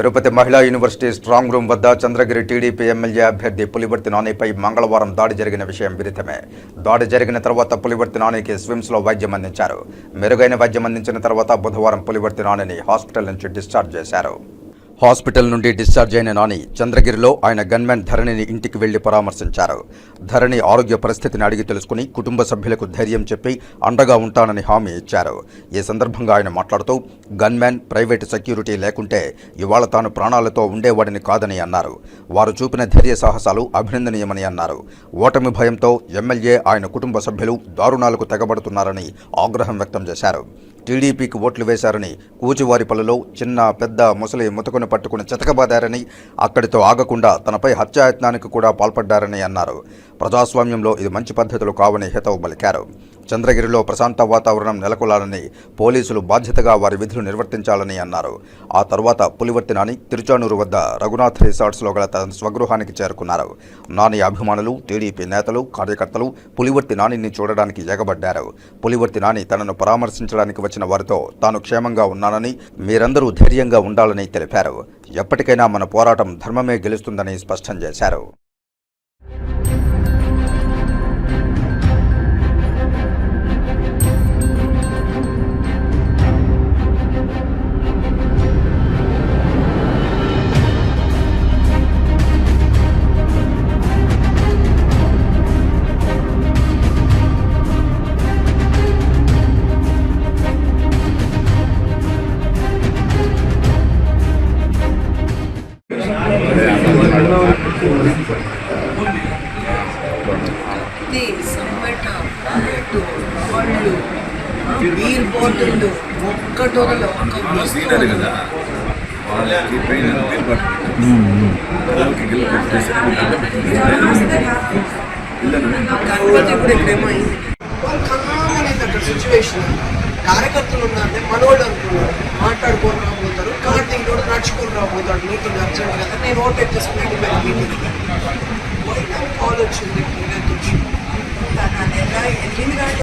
తిరుపతి మహిళా university strong room వద్ద Chandragiri TDP MLA అభ్యర్థి పులివర్తి నానిపై మంగళవారం దాడి జరిగిన విషయం విదితమే. దాడి జరిగిన తర్వాత పులివర్తి నానికి స్విమ్స్లో వైద్యం అందించారు. మెరుగైన వైద్యం అందించిన తర్వాత బుధవారం పులివర్తి నానిని హాస్పిటల్ నుంచి డిశ్చార్జ్ చేశారు. హాస్పిటల్ నుండి డిశ్చార్జ్ అయిన నాని చంద్రగిరిలో ఆయన గన్మెన్ ధరణిని ఇంటికి వెళ్ళి పరామర్శించారు. ధరణి ఆరోగ్య పరిస్థితిని అడిగి తెలుసుకుని కుటుంబ సభ్యులకు ధైర్యం చెప్పి అండగా ఉంటానని హామీ ఇచ్చారు. ఈ సందర్భంగా ఆయన మాట్లాడుతూ గన్మెన్ ప్రైవేటు సెక్యూరిటీ లేకుంటే ఇవాళ తాను ప్రాణాలతో ఉండేవాడిని కాదని అన్నారు. వారు చూపిన ధైర్య సాహసాలు అభినందనీయమని అన్నారు. ఓటమి భయంతో ఎమ్మెల్యే ఆయన కుటుంబ సభ్యులు దారుణాలకు తెగబడుతున్నారని ఆగ్రహం వ్యక్తం చేశారు. టీడీపీకి ఓట్లు వేశారని కూచివారిపల్లిలో చిన్న పెద్ద ముసలి ముతకుని పట్టుకుని చితకబాదారని అక్కడితో ఆగకుండా తనపై హత్యాయత్నానికి కూడా పాల్పడ్డారని అన్నారు. ప్రజాస్వామ్యంలో ఇది మంచి పద్ధతులు కావని హితవు పలికారు. చంద్రగిరిలో ప్రశాంత వాతావరణం నెలకొల్లాలని పోలీసులు బాధ్యతగా వారి విధులు నిర్వర్తించాలని అన్నారు. ఆ తర్వాత పులివర్తి నాని తిరుచానూరు వద్ద రఘునాథ్ రిసార్ట్స్లో గల తన స్వగృహానికి చేరుకున్నారు. నాని అభిమానులు టీడీపీ నేతలు కార్యకర్తలు పులివర్తి నానిని చూడడానికి ఎగబడ్డారు. పులివర్తి నాని తనను పరామర్శించడానికి వచ్చిన వారితో తాను క్షేమంగా ఉన్నానని మీరందరూ ధైర్యంగా ఉండాలని తెలిపారు. ఎప్పటికైనా మన పోరాటం ధర్మమే గెలుస్తుందని స్పష్టం చేశారు. ప్యాకెట్ బీర్ బాటిల్ ఒక్క సీనరీ కదా. వాళ్ళకి పైన బిల్ పట్టుకుంటారు వాళ్ళకి గిల్ పెట్టేసి కాకపోతే ఇప్పుడు ఇక్కడేమో అయింది అక్కడ సిచ్యువేషన్ కార్యకర్తలు ఉన్నారంటే మనోళ్ళు అనుకున్నారు. మాట్లాడుకొని రాబోతారు కార్తీక్ కూడా నడుచుకొని రాబోతాడు. మీటింగ్ అర్జెంట్ కదా నేను ఓట్ ఎక్కేసుకుని మీటింగ్